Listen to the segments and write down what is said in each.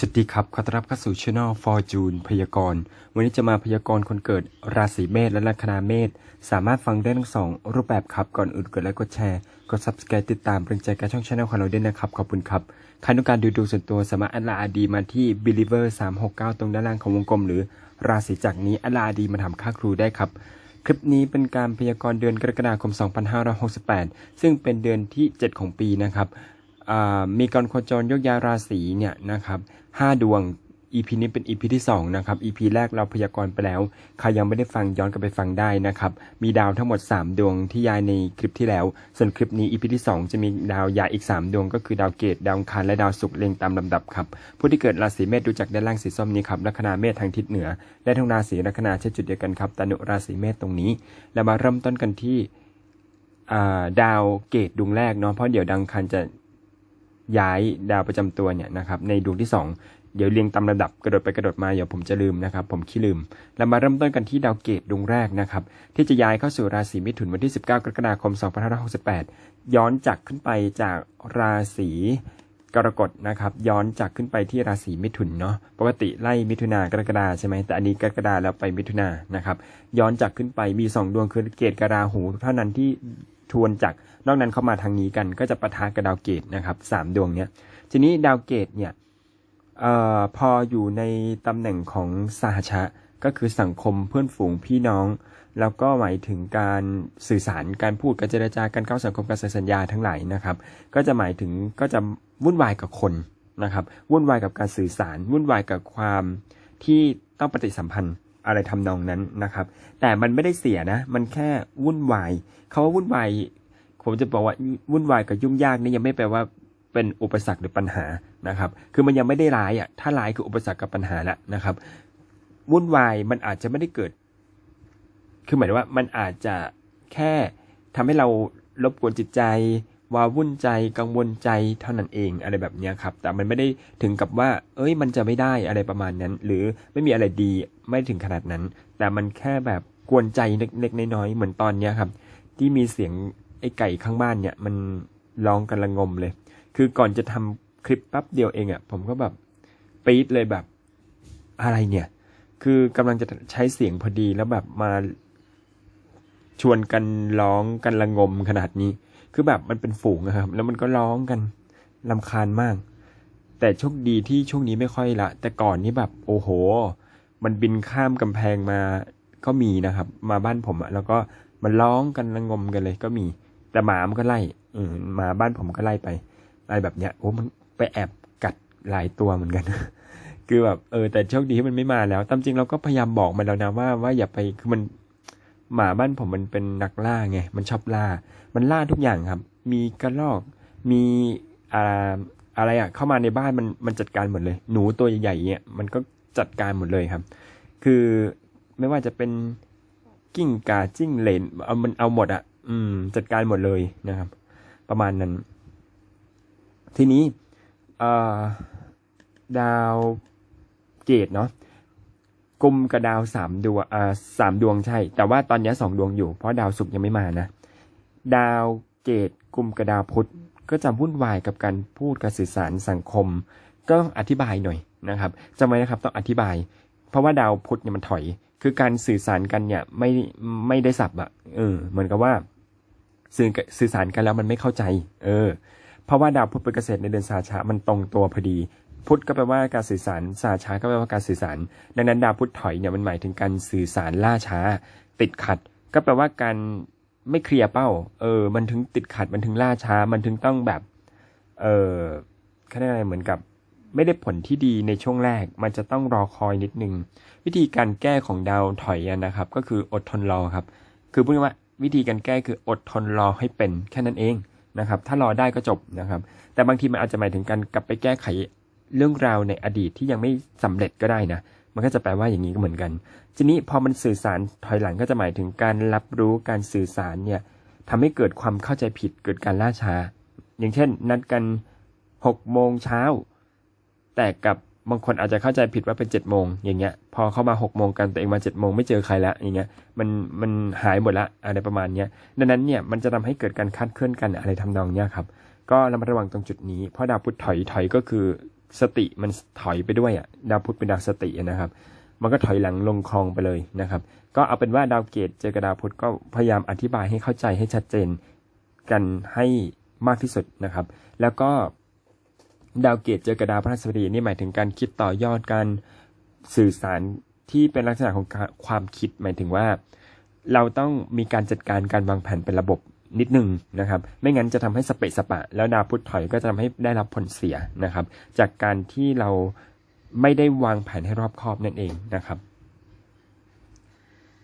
สวัสดีครับ ขอต้อนรับเข้าสู่ช่อง Fortune พยากรณ์ วันนี้จะมาพยากรณ์คนเกิดราศีเมษและลัคนาเมษ สามารถฟังได้ทั้งสองรูปแบบครับ ก่อนอื่นกดไลค์กดแชร์ กด Subscribe ติดตามเป็นใจการช่องช anel ของเราด้วยนะครับ ขอบคุณครับ ใครต้องการดูดวงส่วนตัวสามารถอัลลาอาดีมาที่ Believer 369 ตรงด้านล่างของวงกลม หรือราศีจักนี้อัลลาอาดีมาทำค่าครูได้ครับ คลิปนี้เป็นการพยากรณ์เดือนกรกฎาคม 2568 ซึ่งเป็นเดือนที่ 7 ของปีนะครับ มีการโคจรยกย้ายราศีเนี่ยนะครับห้าดวง EP นี้เป็น EP ที่2นะครับ EP แรกเราพยากรณ์ไปแล้ว ใครยังไม่ได้ฟังย้อนกลับไปฟังได้นะครับ มีดาวทั้งหมด 3 ดวงที่ย้ายในคลิปที่แล้ว ส่วนคลิปนี้ EP ที่ 2 จะมีดาวย้ายอีก 3 ดวง ก็คือดาวเกตดาวอังคารและดาวศุกร์เรียงตามลำดับครับ ผู้ที่เกิดราศีเมษดูจากด้านล่างสีส้มนี้ครับ ลัคนาเมษทางทิศเหนือ และทางราศีลัคนาใช้จุดเดียวกันครับตานุราศีเมษตรงนี้แล้วมาเริ่มต้นกันที่ดาวเกตดวงแรกเนาะ เพราะเดี๋ยวดังคันจะ ย้ายดาวประจำตัวเนี่ยนะครับในดวงที่ 2 เดี๋ยวเรียงตามระดับกระโดดไปกระโดดมาเดี๋ยวผมจะลืมนะครับ ผมขี้ลืมแล้วมาเริ่มต้นกันที่ดาวเกตดวงแรกนะครับ ที่จะย้ายเข้าสู่ราศีมิถุนวันที่ 19 กรกฎาคม 2568 ย้อนจากขึ้นไปจากราศีกรกฎนะครับย้อนจากขึ้นไปที่ราศีมิถุนเนาะปกติไล่มิถุนากรกฎาใช่ไหมแต่อันนี้กรกฎาแล้วไปมิถุนานะครับย้อนจากขึ้นไปมี 2 ดวงคือเกตกราหู เท่านั้นที่ ทวนจากนอกนั้นเข้ามาทางนี้กัน ก็จะปะทะกับดาวเกตนะครับสามดวงเนี้ยทีนี้ดาวเกตเนี่ยเอ่อพออยู่ในตำแหน่งของสหชะก็คือสังคมเพื่อนฝูงพี่น้อง แล้วก็หมายถึงการสื่อสารการพูดการเจรจาการเข้าสังคมการเซ็นสัญญาทั้งหลายนะครับ ก็จะหมายถึงก็จะวุ่นวายกับคนนะครับ วุ่นวายกับการสื่อสาร วุ่นวายกับความที่ต้องปฏิสัมพันธ์ อะไรทำนองนั้นนะครับ แต่มันไม่ได้เสียนะ มันแค่วุ่นวายเขาว่าวุ่นวายผมจะบอกว่าวุ่นวายกับยุ่งยากนี่ยังไม่แปลว่าเป็นอุปสรรคหรือปัญหานะครับ คือมันยังไม่ได้ร้ายอะถ้าร้ายคืออุปสรรคกับปัญหาแล้วนะครับ วุ่นวายมันอาจจะไม่ได้เกิด คือหมายว่ามันอาจจะแค่ทำให้เรารบกวนจิตใจ วาวุ่นใจกังวลใจเท่านั้นเองอะไรแบบนี้ครับ แต่มันไม่ได้ถึงกับว่า เอ้ย มันจะไม่ได้อะไรประมาณนั้น หรือไม่มีอะไรดีไม่ถึงขนาดนั้น แต่มันแค่แบบกวนใจเล็กๆน้อยๆเหมือนตอนเนี้ยครับ ที่มีเสียงไอ้ไก่ข้างบ้านเนี่ย มันร้องกันระงมเลย คือก่อนจะทำคลิปแป๊บเดียวเองอะ่ะ ผมก็แบบปี๊ดเลยแบบอะไรเนี่ย คือกำลังจะใช้เสียงพอดีแล้วแบบมาชวนกันร้องกันระงมขนาดนี้ คือแบบมันเป็นฝูงนะครับ แล้วมันก็ร้องกันลำคาญมาก แต่โชคดีที่ช่วงนี้ไม่ค่อยละ แต่ก่อนนี้แบบโอ้โห มันบินข้ามกำแพงมาก็มีนะครับ มาบ้านผมอะแล้วก็มันร้องกันระงมกันเลยก็มี แต่หมามันก็ไล่อืหมาบ้านผมก็ไล่ไปอะไรแบบเนี้ยโอ้มันไปแอบกัดหลายตัวเหมือนกันคือแบบเออแต่โชคดีที่มันไม่มาแล้ว ตามจริงเราก็พยายามบอกมันแล้วนะว่าว่าอย่าไปคือมัน หมาบ้านผมมันเป็นนักล่าไง มันชอบล่า มันล่าทุกอย่างครับ มีกระรอก มีอ่าอะไรอะเข้ามาในบ้านมันมันจัดการหมดเลย หนูตัวใหญ่ๆเนี่ยมันก็จัดการหมดเลยครับ คือไม่ว่าจะเป็นกิ้งก่าจิ้งเหลนเอามันเอาหมดอะอืม จัดการหมดเลยนะครับ ประมาณนั้น ทีนี้อ่อดาวเกตเนาะ กลุ่มกับดาวสามดวงอ่าสามดวงใช่ แต่ว่าตอนนี้สองดวงอยู่ เพราะดาวศุกร์ยังไม่มานะ ดาวเกตกลุ่มกับดาวพุธก็จะวุ่นวายกับการพูดการสื่อสารสังคม ก็ต้องอธิบายหน่อยนะครับจำไว้นะครับต้องอธิบาย เพราะว่าดาวพุธเนี่ยมันถอย คือการสื่อสารกันเนี่ยไม่ไม่ได้สับอะเออ เหมือนกับว่า สื่อสื่อสารกันแล้วมันไม่เข้าใจ เออ เพราะว่าดาวพุธเป็นเกษตรในเดือนสาชามันตรงตัวพอดี พุทธก็แปลว่าการสื่อสารสาช้าก็แปลว่าการสื่อสาร ดังนั้นดาวพุธถอยเนี่ยมันหมายถึงการสื่อสารล่าช้า ติดขัด ก็แปลว่าการไม่เคลียร์เป้า เออ มันถึงติดขัด มันถึงล่าช้า มันถึงต้องแบบ เออเขาเรียกอะไรเหมือนกับ ไม่ได้ผลที่ดีในช่วงแรก มันจะต้องรอคอยนิดนึง วิธีการแก้ของดาวถอยนะครับ ก็คืออดทนรอครับ คือพูดง่ายว่าวิธีการแก้คืออดทนรอให้เป็นแค่นั้นเองนะครับ ถ้ารอได้ก็จบนะครับ แต่บางทีมันอาจจะหมายถึงการกลับไปแก้ไข เรื่องราวในอดีตที่ยังไม่สำเร็จก็ได้นะ มันก็จะแปลว่าอย่างนี้ก็เหมือนกัน ทีนี้พอมันสื่อสารถอยหลังก็จะหมายถึงการรับรู้การสื่อสารเนี่ยทำให้เกิดความเข้าใจผิดเกิดการล่าช้า อย่างเช่น นัดกันหกโมงเช้า แต่กับบางคนอาจจะเข้าใจผิดว่าเป็นเจ็ดโมงอย่างเงี้ย พอเข้ามาหกโมงกันตัวเองมาเจ็ดโมงไม่เจอใครแล้วอย่างเงี้ย มันมันหายหมดละอะไรประมาณเนี้ย ดังนั้นเนี่ยมันจะทำให้เกิดการคาดเคลื่อนกันอะไรทำนองเนี้ยครับ ก็ระมัดระวังตรงจุดนี้ เพราะดาวพุธถอยถอยก็คือ สติมันถอยไปด้วยอะดาวพุธเป็นดาวสตินะครับ มันก็ถอยหลังลงคลองไปเลยนะครับ ก็เอาเป็นว่าดาวเกตเจอกับดาวพุธก็พยายามอธิบายให้เข้าใจให้ชัดเจนกันให้มากที่สุดนะครับ แล้วก็ดาวเกตเจอกับดาวพฤหัสบดีนี่หมายถึงการคิดต่อยอดการสื่อสารที่เป็นลักษณะของความคิดหมายถึงว่า เราต้องมีการจัดการการวางแผนเป็นระบบ นิดนึงนะครับ ไม่งั้นจะทำให้สเปะสปะ แล้วดาวพุธถอยก็จะทำให้ได้รับผลเสียนะครับ จากการที่เราไม่ได้วางแผนให้รอบคอบนั่นเองนะครับ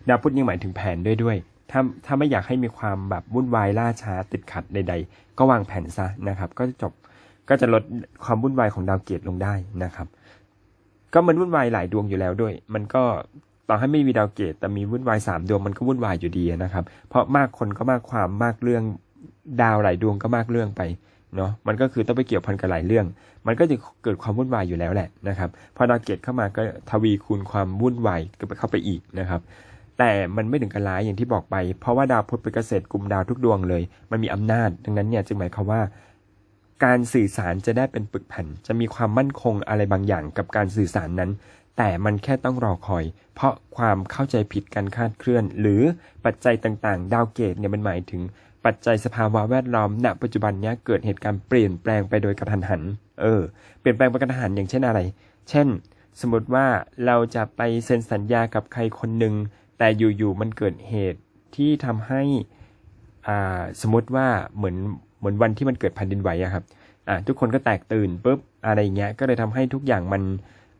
ดาวพุธยังหมายถึงแผนด้วยด้วย ถ้าถ้าไม่อยากให้มีความแบบวุ่นวายล่าช้าติดขัดใด ๆ ก็วางแผนซะนะครับ ก็จะจบก็จะลดความวุ่นวายของดาวเกียรติลงได้นะครับ ก็มันวุ่นวายหลายดวงอยู่แล้วด้วย มันก็ ต่อให้ไม่มีดาวเกตแต่มีวุ่นวายสามดวงมันก็วุ่นวายอยู่ดีนะครับ เพราะมากคนก็มากความมากเรื่องดาวหลายดวงก็มากเรื่องไปเนาะมันก็คือต้องไปเกี่ยวพันกับหลายเรื่อง มันก็จะเกิดความวุ่นวายอยู่แล้วแหละนะครับพอดาวเกตเข้ามาก็ทวีคูณความวุ่นวายเข้าไปอีกนะครับ แต่มันไม่ถึงกับร้ายอย่างที่บอกไป เพราะว่าดาวพุธเป็นเกษตรกลุ่มดาวทุกดวงเลย มันมีอำนาจ ดังนั้นเนี่ยจึงหมายความว่า การสื่อสารจะได้เป็นปึกแผ่น จะมีความมั่นคงอะไรบางอย่างกับการสื่อสารนั้น แต่มันแค่ต้องรอคอย เพราะความเข้าใจผิดการคาดเคลื่อน หรือปัจจัยต่างๆ ดาวเกตเนี่ยมันหมายถึงปัจจัยสภาวะแวดล้อมณปัจจุบันเนี้ยเกิดเหตุการณ์เปลี่ยนแปลงไปโดยกระทันหัน เออ เปลี่ยนแปลงไปกระทันหันอย่างเช่นอะไร เช่น สมมติว่าเราจะไปเซ็นสัญญากับใครคนหนึ่ง แต่อยู่ๆมันเกิดเหตุที่ทำให้อ่าสมมติว่าเหมือนเหมือนวันที่มันเกิดแผ่นดินไหวอะครับอ่าทุกคนก็แตกตื่นปุ๊บอะไรเงี้ยก็เลยทำให้ทุกอย่างมัน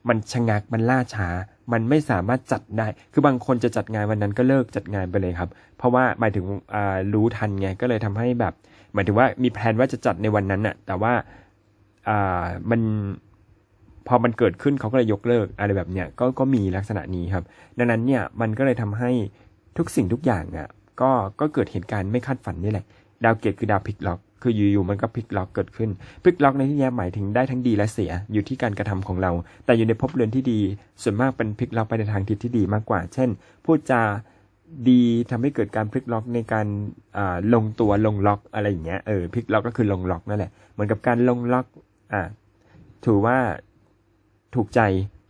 มันชะงักมันล่าช้า มันไม่สามารถจัดได้ คือบางคนจะจัดงานวันนั้นก็เลิกจัดงานไปเลยครับ เพราะว่าหมายถึงอ่ารู้ทันไงก็เลยทำให้แบบ หมายถึงว่ามีแผนว่าจะจัดในวันนั้นน่ะ แต่ว่าอ่ามันพอมันเกิดขึ้นเขาก็เลยยกเลิกอะไรแบบเนี้ยก็ก็มีลักษณะนี้ครับ ดังนั้นเนี่ยมันก็เลยทำให้ทุกสิ่งทุกอย่างอะก็ก็เกิดเหตุการณ์ไม่คาดฝันนี่แหละ ดาวเกตคือดาวพลิกล็อก คืออยู่ๆมันก็พลิกล็อกเกิดขึ้นพลิกล็อกในที่นี้หมายถึงได้ทั้งดีและเสียอยู่ที่การกระทำของเรา แต่อยู่ในภพเรือนที่ดี ส่วนมากเป็นพลิกล็อกไปในทางทิศที่ดีมากกว่า เช่นพูดจาดีทำให้เกิดการพลิกล็อกในการลงตัวลงล็อกอะไรอย่างเงี้ยเออพลิกล็อกก็คือลงล็อกนั่นแหละเหมือนกับการลงล็อกอ่าถือว่าถูกใจ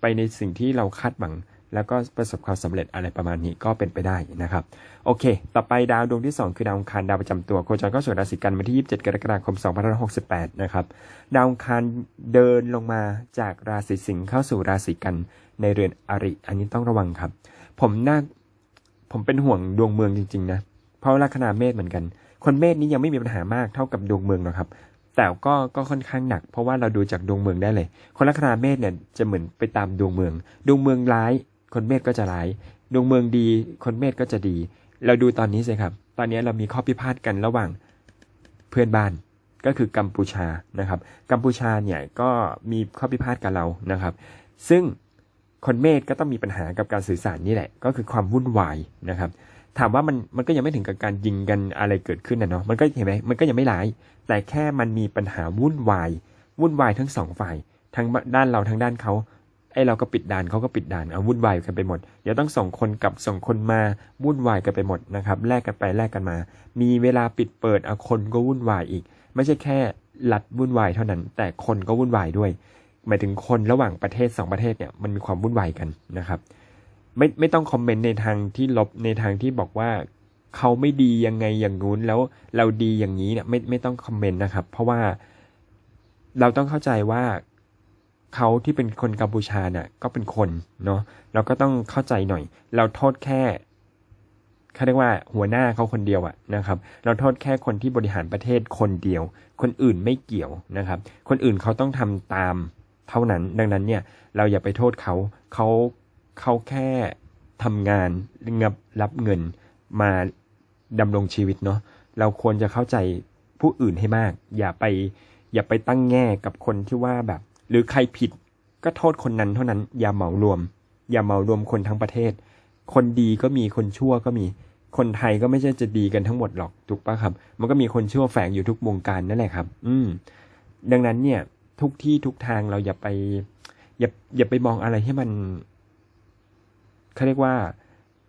ไปในสิ่งที่เราคาดหวัง แล้วก็ประสบความสำเร็จอะไรประมาณนี้ก็เป็นไปได้นะครับโอเค ต่อไปดาวดวงที่ 2 คือดาวอังคารดาวประจำตัวโคจรเข้าสู่ราศีกันวันที่ 27 กรกฎาคม 2568 นะครับดาวอังคารเดินลงมาจากราศีสิงห์เข้าสู่ราศีกันในเรือนอริ อันนี้ต้องระวังครับ ผมน่าผมเป็นห่วงดวงเมืองจริงๆนะเพราะลัคนาเมษเหมือนกัน คนเมษนี้ยังไม่มีปัญหามากเท่ากับดวงเมืองหรอกครับแต่ก็ก็ค่อนข้างหนัก เพราะว่าเราดูจากดวงเมืองได้เลย คนลัคนาเมษเนี่ยจะเหมือนไปตามดวงเมือง ดวงเมืองร้าย คนเมษก็จะร้าย ดวงเมืองดี คนเมษก็จะดี เราดูตอนนี้สิครับ ตอนนี้เรามีข้อพิพาทกันระหว่างเพื่อนบ้านก็คือกัมพูชานะครับ กัมพูชาเนี่ยก็มีข้อพิพาทกับเรานะครับ ซึ่งคนเมษก็ต้องมีปัญหากับการสื่อสารนี่แหละ ก็คือความวุ่นวายนะครับ ถามว่ามันมันก็ยังไม่ถึงกับการยิงกันอะไรเกิดขึ้นนะเนาะมันก็เห็นไหมมันก็ยังไม่ร้าย แต่แค่มันมีปัญหาวุ่นวายวุ่นวายทั้งสองฝ่ายทั้งด้านเราทั้งด้านเขา ไอ้เราก็ปิดด่านเขาก็ปิดด่านเอาวุ่นวายกันไปหมด เดี๋ยวต้องส่งคนกลับส่งคนมาวุ่นวายกันไปหมดนะครับแลกกันไปแลกกันมา มีเวลาปิดเปิดเอาคนก็วุ่นวายอีก ไม่ใช่แค่รัฐวุ่นวายเท่านั้น แต่คนก็วุ่นวายด้วย หมายถึงคนระหว่างประเทศสองประเทศเนี่ยมันมีความวุ่นวายกันนะครับ ไม่ไม่ต้องคอมเมนต์ในทางที่ลบในทางที่บอกว่าเขาไม่ดียังไงอย่างงู้นแล้วเราดีอย่างนี้เนี่ยไม่ไม่ต้องคอมเมนต์นะครับ เพราะว่าเราต้องเข้าใจว่า เขาที่เป็นคนกัมพูชาเนี่ยก็เป็นคนเนาะเราก็ต้องเข้าใจหน่อย เราโทษแค่เขาเรียกว่าหัวหน้าเขาคนเดียวอะนะครับ เราโทษแค่คนที่บริหารประเทศคนเดียว คนอื่นไม่เกี่ยวนะครับ คนอื่นเขาต้องทำตามเท่านั้น ดังนั้นเนี่ยเราอย่าไปโทษเขาเขาเขาแค่ทำงานงับรับเงินมาดำรงชีวิตเนาะเราควรจะเข้าใจผู้อื่นให้มาก อย่าไปอย่าไปตั้งแง่กับคนที่ว่าแบบ หรือใครผิดก็โทษคนนั้นเท่านั้น อย่าเหมารวม อย่าเหมารวมคนทั้งประเทศ คนดีก็มีคนชั่วก็มี คนไทยก็ไม่ใช่จะดีกันทั้งหมดหรอกถูกปะครับ มันก็มีคนชั่วแฝงอยู่ทุกวงการนั่นแหละครับ อืม ดังนั้นเนี่ย ทุกที่ทุกทางเราอย่าไป อย่าอย่าไปมองอะไรให้มันเขาเรียกว่า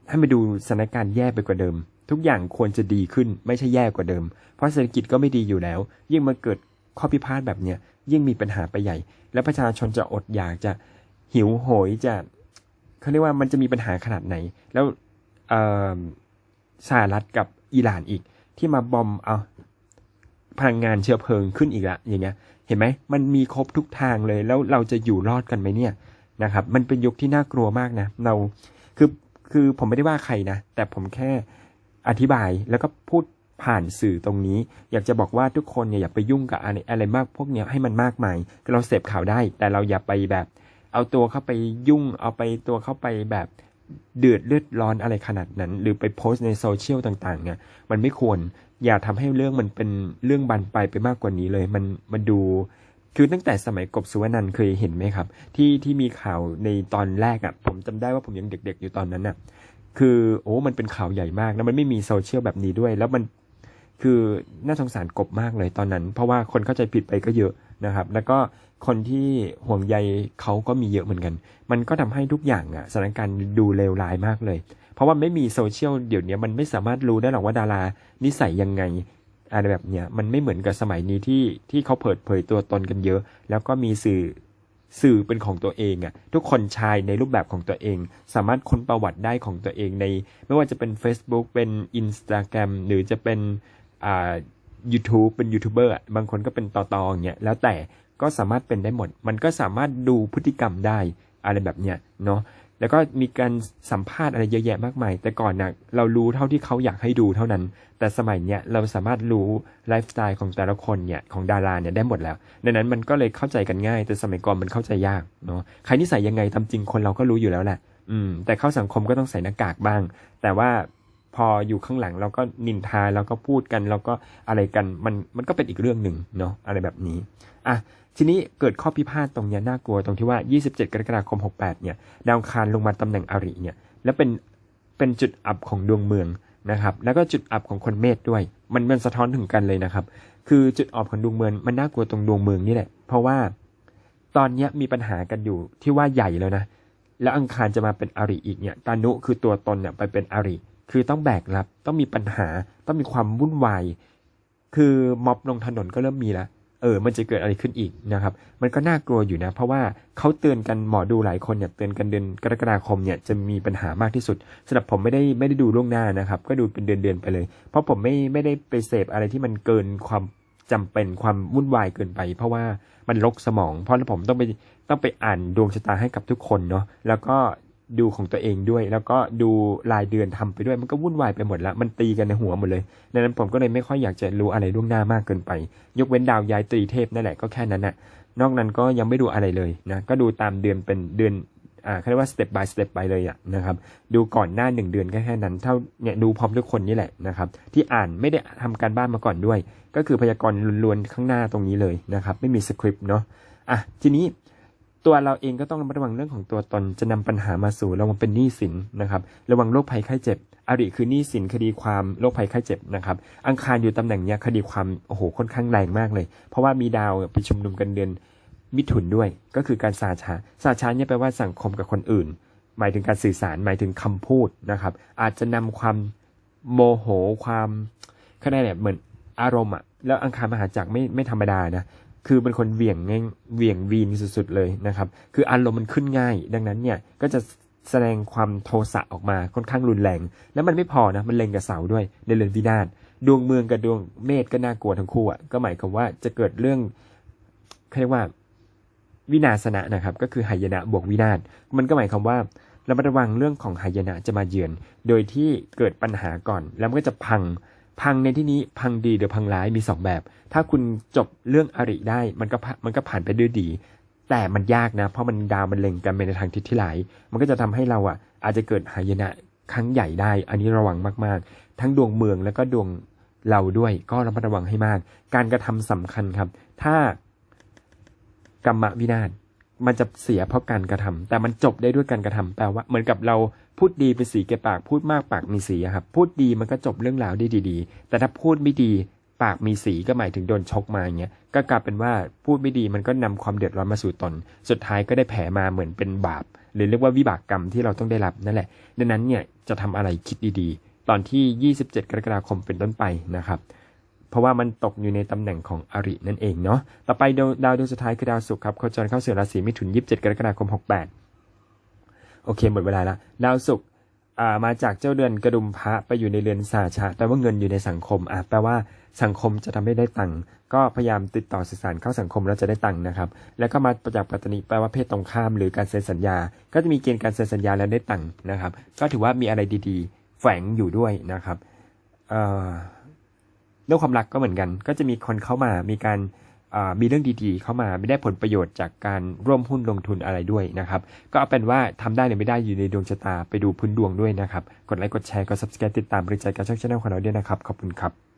ให้มาดูสถานการณ์แย่ไปกว่าเดิม ทุกอย่างควรจะดีขึ้นไม่ใช่แย่กว่าเดิม เพราะเศรษฐกิจก็ไม่ดีอยู่แล้ว ยิ่งมาเกิดข้อพิพาทแบบเนี้ย ยิ่งมีปัญหาไปใหญ่ และประชาชนจะอดอยากจะหิวโหยจะเขาเรียกว่ามันจะมีปัญหาขนาดไหน แล้วสหรัฐกับอิหร่านอีกที่มาบอมเอาพลังงานเชื้อเพลิงขึ้นอีกละอย่างเงี้ย เห็นไหมมันมีครบทุกทางเลย แล้วเราจะอยู่รอดกันไหมเนี่ยนะครับ มันเป็นยุคที่น่ากลัวมากนะ เราคือคือผมไม่ได้ว่าใครนะ แต่ผมแค่อธิบายแล้วก็พูด ผ่านสื่อตรงนี้ อยากจะบอกว่าทุกคนเนี่ยอย่าไปยุ่งกับอะไรอะไรมากพวกเนี้ยให้มันมากมายเราเสพข่าวได้ แต่เราอย่าไปแบบ เอาตัวเข้าไปยุ่ง เอาไปตัวเข้าไปแบบเดือดเลือดร้อนอะไรขนาดนั้น หรือไปโพสต์ในโซเชียลต่างๆเนี่ยมันไม่ควรอย่าทำให้เรื่องมันเป็นเรื่องบันปลายไปมากกว่านี้เลย มันมันดู คือตั้งแต่สมัยกบสุวรรณันเคยเห็นไหมครับ ที่ที่มีข่าวในตอนแรกอะ่ะ ผมจำได้ว่าผมยังเด็ก ๆ อยู่ตอนนั้นอะ คือโอ้มันเป็นข่าวใหญ่มากแล้วมันไม่มีโซเชียลแบบนี้ด้วย แล้วมัน คือน่าสงสารกบมากเลยตอนนั้น เพราะว่าคนเข้าใจผิดไปก็เยอะนะครับ แล้วก็คนที่ห่วงใยเขาก็มีเยอะเหมือนกัน มันก็ทำให้ทุกอย่างอะสถานการณ์ดูเลวร้ายมากเลย เพราะว่าไม่มีโซเชียลเดี๋ยวนี้มันไม่สามารถรู้ได้หรอกว่าดารานิสัยยังไงอะไรแบบเนี้ยมันไม่เหมือนกับสมัยนี้ที่ที่เขาเปิดเผยตัวตนกันเยอะ แล้วก็มีสื่อสื่อเป็นของตัวเองอะทุกคนชายในรูปแบบของตัวเอง สามารถค้นประวัติได้ของตัวเองใน ไม่ว่าจะเป็น Facebook เป็น Instagram หรือจะเป็น อ่า YouTube เป็นยูทูบเบอร์อะบางคนก็เป็นต่อๆอย่างเงี้ยแล้วแต่ก็สามารถเป็นได้หมด มันก็สามารถดูพฤติกรรมได้อะไรแบบเนี้ยเนาะแล้วก็มีการสัมภาษณ์อะไรเยอะแยะมากมาย แต่ก่อนนะเรารู้เท่าที่เขาอยากให้ดูเท่านั้น แต่สมัยเนี้ยเราสามารถรู้ไลฟ์สไตล์ของแต่ละคนเนี่ยของดาราเนี่ยได้หมดแล้วดังนั้นมันก็เลยเข้าใจกันง่าย แต่สมัยก่อนมันเข้าใจยากเนาะใครนิสัยยังไงทำจริงคนเราก็รู้อยู่แล้วแหละอืมแต่เข้าสังคมก็ต้องใส่หน้ากากบ้าง แต่ว่า พออยู่ข้างหลังเราก็นินทาเราก็พูดกันเราก็อะไรกันมันมันก็เป็นอีกเรื่องหนึ่งเนาะอะไรแบบนี้อะทีนี้เกิดข้อพิพาทตรงเนี้ยน่ากลัวตรงที่ว่า 27 กรกฎาคม 68 เนี่ย ดาวคารลงมาตำแหน่งอริเนี่ย แล้วเป็นเป็นจุดอับของดวงเมืองนะครับ แล้วก็จุดอับของคนเมษด้วย มันมันสะท้อนถึงกันเลยนะครับ คือจุดอับของดวงเมืองมันน่ากลัวตรงดวงเมืองนี่แหละ เพราะว่าตอนเนี้ยมีปัญหากันอยู่ที่ว่าใหญ่แล้วนะ แล้วอังคารจะมาเป็นอริอีกเนี่ยตานุคือตัวตนเนี่ยไปเป็นอริ คือต้องแบกรับ ต้องมีปัญหา ต้องมีความวุ่นวาย คือม็อบลงถนนก็เริ่มมีแล้ว เออ มันจะเกิดอะไรขึ้นอีกนะครับ มันก็น่ากลัวอยู่นะ เพราะว่าเขาเตือนกันหมอดูหลายคนเนี่ยเตือนกันเดือนกรกฎาคมเนี่ยจะมีปัญหามากที่สุดสำหรับผมไม่ได้ไม่ได้ดูล่วงหน้านะครับ ก็ดูเป็นเดือนเดือนไปเลย เพราะผมไม่ไม่ได้ไปเสพอะไรที่มันเกินความจำเป็นความวุ่นวายเกินไป เพราะว่ามันลกสมอง เพราะผมต้องไปต้องไปอ่านดวงชะตาให้กับทุกคนเนาะแล้วก็ ดูของตัวเองด้วย แล้วก็ดูรายเดือนทำไปด้วยมันก็วุ่นวายไปหมดละมันตีกันในหัวหมดเลยดังนั้นผมก็เลยไม่ค่อยอยากจะรู้อะไรล่วงหน้ามากเกินไป ยกเว้นดาวย้ายตรีเทพนั่นแหละก็แค่นั้นน่ะนอกนั้นก็ยังไม่ดูอะไรเลยนะก็ดูตามเดือนเป็นเดือนอ่าเขาเรียกว่า step by step ไปเลยอะนะครับดูก่อนหน้าหนึ่งเดือนก็แค่นั้นเท่าเนี่ยดูพร้อมทุกคนนี่แหละนะครับที่อ่านไม่ได้ทำการบ้านมาก่อนด้วย ก็คือพยากรณ์ล้วนๆข้างหน้าตรงนี้เลยนะครับไม่มีสคริปต์เนาะอะทีนี้ ตัวเราเองก็ต้องระมัดระวังเรื่องของตัวตนจะนำปัญหามาสู่ระวังเป็นหนี้สินนะครับ ระวังโรคภัยไข้เจ็บอริคือหนี้สินคดีความโรคภัยไข้เจ็บนะครับ อังคารอยู่ตำแหน่งเนี้ยคดีความโอ้โหค่อนข้างแรงมากเลย เพราะว่ามีดาวไปชุมนุมกันเดือนมิถุนด้วย ก็คือการสาชาสาชาเนี่ยแปลว่าสังคมกับคนอื่น หมายถึงการสื่อสารหมายถึงคำพูดนะครับ อาจจะนำความโมโหความเขาได้แบบเหมือนอารมณ์อะแล้วอังคารมหาจักรไม่ไม่ธรรมดานะ คือเป็นคนเหวี่ยงง่งเหวี่ยงวีนสุดๆเลยนะครับ คืออารมณ์มันขึ้นง่าย ดังนั้นเนี่ยก็จะแสดงความโทสะออกมาค่อนข้างรุนแรง แล้วมันไม่พอนะ มันเล็งกับเสาด้วยในเรือนวินาศดวงเมืองกับดวงเมษก็น่ากลัวทั้งคู่อะก็หมายความว่าจะเกิดเรื่องเรียกว่าวินาศนะนะครับ ก็คือหายนะบวกวินาศมันก็หมายความว่าระมัดระวังเรื่องของหายนะจะมาเยือน โดยที่เกิดปัญหาก่อน แล้วมันก็จะพัง พังในที่นี้พังดีหรือพังร้ายมีสองแบบ ถ้าคุณจบเรื่องอริได้มันก็มันก็ผ่านไปด้วยดี แต่มันยากนะ เพราะมันดาวมันเล็งกันไปในทางทิศที่ร้าย มันก็จะทำให้เราอะ อาจจะเกิดหายนะครั้งใหญ่ได้ อันนี้ระวังมากๆ ทั้งดวงเมืองแล้วก็ดวงเราด้วย ก็ระมัดระวังให้มาก การกระทำสำคัญครับ ถ้ากรรมวินาศ มันจะเสียเพราะการกระทำแต่มันจบได้ด้วยการกระทำแปลว่าเหมือนกับเราพูดดีเป็นสีแก่ปากพูดมากปากมีสีครับพูดดีมันก็จบเรื่องราวได้ดีๆ แต่ถ้าพูดไม่ดีปากมีสีก็หมายถึงโดนชกมาอย่างเงี้ยก็กลายเป็นว่าพูดไม่ดีมันก็นำความเดือดร้อนมาสู่ตน สุดท้ายก็ได้แผลมาเหมือนเป็นบาป หรือเรียกว่าวิบากกรรมที่เราต้องได้รับนั่นแหละดังนั้นเนี่ยจะทำอะไรคิดดีๆ ตอนที่ 27 กรกฎาคมเป็นต้นไปนะครับ เพราะว่ามันตกอยู่ในตำแหน่งของอรินั่นเองเนาะต่อไปดาวดวงสุดท้ายคือดาวศุกร์ครับโคจรเข้าสู่ราศีมิถุน 27 กรกฎาคม 68 โอเคหมดเวลาละดาวศุกร์มาจากเจ้าเดือนกระดุมพระไปอยู่ในเรือนสาชะแปลว่าเงินอยู่ในสังคมอะแปลว่าสังคมจะทำให้ได้ตังค์ก็พยายามติดต่อสื่อสารเข้าสังคมแล้วจะได้ตังค์นะครับ แล้วก็มาประจักษ์ปัตตนิแปลว่าเพศตรงข้ามหรือการเซ็นสัญญา ก็จะมีเกณฑ์การเซ็นสัญญาแล้วได้ตังค์นะครับ ก็ถือว่ามีอะไรดีๆ แฝงอยู่ด้วยนะครับเอ่อ เรื่องความรักก็เหมือนกัน ก็จะมีคนเข้ามามีการมีเรื่องดีๆ เข้ามาไม่ได้ผลประโยชน์จากการร่วมหุ้นลงทุนอะไรด้วยนะครับ ก็เอาเป็นว่าทำได้หรือไม่ได้อยู่ในดวงชะตาไปดูพื้นดวงด้วยนะครับ กดไลค์กดแชร์กด subscribe ติดตามบริจาคการช่องช anel ของเราด้วยนะครับ ขอบคุณครับ